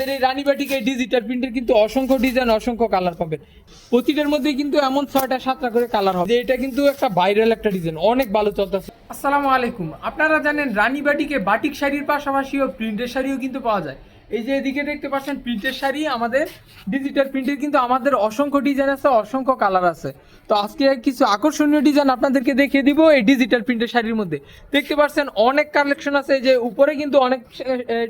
আমাদের এই রানীবাটিকে ডিজিটাল প্রিন্টের কিন্তু অসংখ্য ডিজাইন অসংখ্য কালার পাবে। প্রতিটার মধ্যে কিন্তু এমন ছয়টা, সাতটা করে কালার হবে। এটা কিন্তু একটা ভাইরাল একটা ডিজাইন অনেক ভালো চলতেছে। আসসালামু আলাইকুম। আপনারা জানেন রানীবাটিকে বাটিক শাড়ির পাশাপাশিও প্রিন্টের শাড়িও কিন্তু পাওয়া যায়। এই যে এদিকে দেখতে পাচ্ছেন প্রিন্টের শাড়ি, আমাদের ডিজিটাল প্রিন্টের কিন্তু আমাদের অসংখ্য ডিজাইন আছে, অসংখ্য কালার আছে। তো আজকে কিছু আকর্ষণীয় ডিজাইন আপনাদেরকে দেখিয়ে দিব এই ডিজিটাল প্রিন্টের শাড়ির মধ্যে। দেখতে পাচ্ছেন অনেক কালেকশন আছে যে উপরে কিন্তু অনেক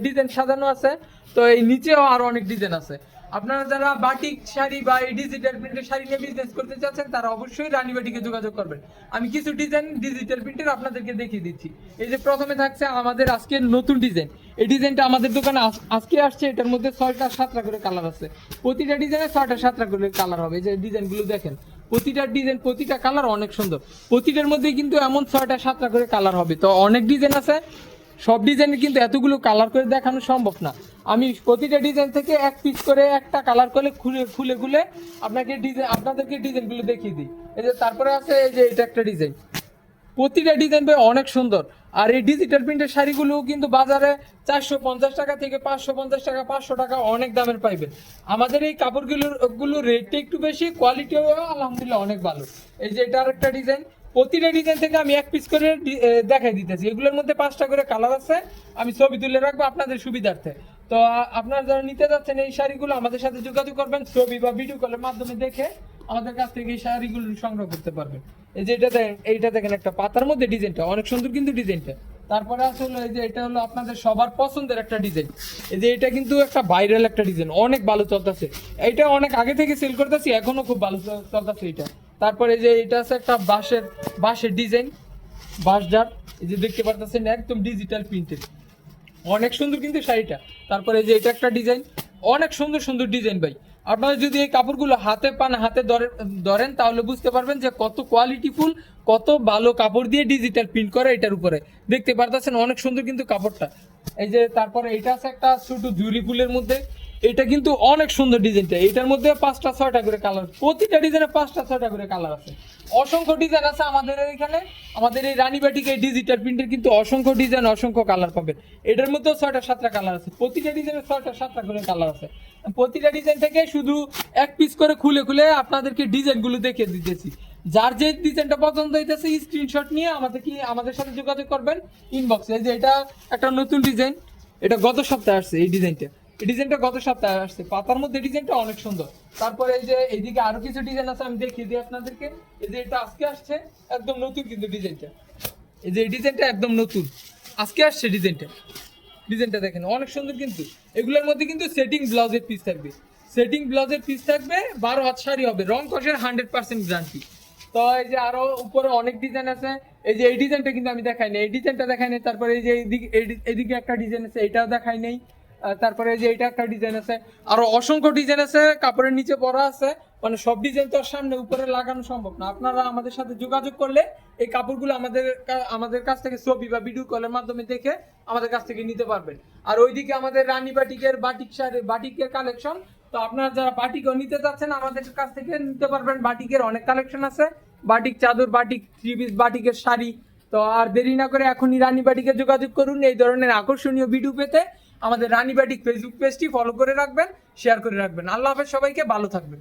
ডিজাইন সাজানো আছে, তো এই নিচেও আরও অনেক ডিজাইন আছে। আপনারা যারা বাটিক শাড়ি বা এই ডিজিটাল প্রিন্টের শাড়ি নিয়ে বিজনেস করতে চাচ্ছেন, তারা অবশ্যই রানীবাটিকে যোগাযোগ করবেন। আমি কিছু ডিজাইন ডিজিটাল প্রিন্টের আপনাদেরকে দেখিয়ে দিচ্ছি। এই যে প্রথমে থাকছে আমাদের আজকে নতুন ডিজাইন এই ডিজাইনটা আমাদের দোকানে আজকে আসছে, এটার মধ্যে ছয়টা সাতটা করে কালার আছে। প্রতিটা ডিজাইনে ছয়টা সাতটা করে কালার হবে। এই যে ডিজাইনগুলো দেখেন, প্রতিটা ডিজাইন, প্রতিটা কালার অনেক সুন্দর। প্রতিটার মধ্যে কিন্তু এমন ছয়টা সাতটা করে কালার হবে। তো অনেক ডিজাইন আছে, সব ডিজাইনের কিন্তু এতগুলো কালার করে দেখানো সম্ভব না। আমি প্রতিটা ডিজাইন থেকে এক পিস করে একটা কালার করে খুলে খুলে খুলে আপনাকে ডিজাইন আপনাদেরকে ডিজাইনগুলো দেখিয়ে দিই। এই যে তারপরে আছে, এই যে এটা একটা ডিজাইন। প্রতিটা ডিজাইন ভাই অনেক সুন্দর। আর এই ডিজিটাল প্রিন্টের শাড়িগুলো কিন্তু বাজারে চারশো পঞ্চাশ টাকা থেকে পাঁচশো পঞ্চাশ টাকা, পাঁচশো টাকা অনেক দামের পাইবেন। আমাদের এই কাপড়গুলোরগুলো রেটটা একটু বেশি কোয়ালিটিও আলহামদুলিল্লাহ অনেক ভালো। এই যে এটা আরেকটা ডিজাইন প্রতিটা ডিজাইন থেকে আমি এক পিস করে দেখাই দিতেছি। এগুলোর মধ্যে পাঁচটা করে কালার আছে, আমি ছবি তুলে রাখব আপনাদের সুবিধার্থে। তো আপনারা যারা নিতে যাচ্ছেন এই শাড়িগুলো, আমাদের সাথে যোগাযোগ করবেন, ছবি বা ভিডিও কলের মাধ্যমে দেখে আমাদের কাছ থেকে এই শাড়িগুলো সংগ্রহ করতে পারবেন এই যে এটা দেখেন, এইটা দেখেন একটা পাতার মধ্যে ডিজাইনটা, অনেক সুন্দর কিন্তু ডিজাইনটা। তারপরে আছে হলো এই যে এটা হলো আপনাদের সবার পছন্দের একটা ডিজাইন। এই যে এটা কিন্তু একটা ভাইরাল একটা ডিজাইন, অনেক ভালো চলতেছে। এটা অনেক আগে থেকে সেল করতেছি, এখনও খুব ভালো চল- চলতেছে এটা। তারপরে যে এটা আছে একটা বাঁশের বাঁশের ডিজাইন বাঁশজার এই যে দেখতে পারতেছেন একদম ডিজিটাল প্রিন্টেড অনেক সুন্দর কিন্তু শাড়িটা। তারপরে এই যে এটা একটা ডিজাইন অনেক সুন্দর সুন্দর ডিজাইন ভাই। আপনারা যদি এই কাপড়গুলো হাতে পান হাতে ধরে- ধরেন, তাহলে বুঝতে পারবেন যে কত কোয়ালিটিফুল কত ভালো কাপড় দিয়ে ডিজিটাল প্রিন্ট করে এটার উপরে। দেখতে পারতেছেন অনেক সুন্দর কিন্তু কাপড়টা। এই যে তারপরে এটা আছে একটা ছোট জুরি ফুলের মধ্যে। এটা কিন্তু অনেক সুন্দর ডিজাইনটা। এটার মধ্যে পাঁচটা, ছয়টা করে কালার। প্রতিটা ডিজাইনে পাঁচটা, ছয়টা করে কালার আছে। অসংখ্য ডিজাইন আছে আমাদের এখানে। আমাদের এই রানীবাটিকে ডিজিটাল প্রিন্টের কিন্তু অসংখ্য ডিজাইন, অসংখ্য কালার পাবেন এটার মধ্যেও ছয়টা, সাতটা কালার আছে। প্রতিটা ডিজাইনে ছয়টা, সাতটা করে কালার আছে। প্রতিটা ডিজাইন থেকে শুধু এক পিস করে খুলে খুলে আপনাদেরকে ডিজাইনগুলো দেখিয়ে দিতেছি। যার যে ডিজাইনটা পছন্দ হইতেছে স্ক্রিনশট নিয়ে আমাদের কি আমাদের সাথে যোগাযোগ করবেন। ইনবক্সে যে এটা একটা নতুন ডিজাইন। এটা গত সপ্তাহে আসছে এই ডিজাইনটা। ডিজাইনটা গত সপ্তাহে আসছে। পাতার মধ্যে ডিজাইনটা অনেক সুন্দর। তারপরে এই যে এইদিকে আরও কিছু ডিজাইন আছে, আমি দেখিয়ে দিই আপনাদেরকে। এই যে এটা আজকে আসছে, একদম নতুন কিন্তু ডিজাইনটা। এই যে ডিজাইনটা একদম নতুন। আজকে আসছে ডিজাইনটা। ডিজাইনটা দেখেন, অনেক সুন্দর কিন্তু। এগুলোর মধ্যে কিন্তু সেটিং ব্লাউজের পিস থাকবে। সেটিং ব্লাউজের পিস থাকবে, বারো হাত শাড়ি হবে। রং কষের হান্ড্রেড পার্সেন্ট গ্যারান্টি তো এই যে আরও উপরে অনেক ডিজাইন আছে। এই যে এই ডিজাইনটা কিন্তু আমি দেখাই নাই। এই ডিজাইনটা দেখাই নাই, তারপরে এই যে এইদিকে এইদি- এইদিকে একটা ডিজাইন আছে, এটাও দেখাই নাই। তারপরে যে এটা একটা ডিজাইন আছে, আরও অসংখ্য ডিজাইন আছে, কাপড়ের নিচে পরা আছে মানে সব ডিজাইন তো আর সামনে উপরে লাগানো সম্ভব না। আপনারা আমাদের সাথে যোগাযোগ করলে এই কাপড়গুলো আমাদের আমাদের কাছ থেকে ছবি বা ভিডিও কলের মাধ্যমে দেখে আমাদের কাছ থেকে নিতে পারবেন। আর ওইদিকে আমাদের রানী বাটিকের বাটিক শাড়ি বাটিকের কালেকশন তো আপনারা যারা বাটিকও নিতে চাচ্ছেন আমাদের কাছ থেকে নিতে পারবেন। বাটিকের অনেক কালেকশন আছে। বাটিক চাদর, বাটিক থ্রি পিস বাটিকের শাড়ি, তো আর দেরি না করে এখনই রানী বাটিকে যোগাযোগ করুন। এই ধরনের আকর্ষণীয় ভিডিও পেতে আমাদের রানী বাটিক ফেসবুক পেজটি ফলো করে রাখবেন শেয়ার করে রাখবেন। আল্লাহ হাফেজ, সবাইকে ভালো থাকবেন।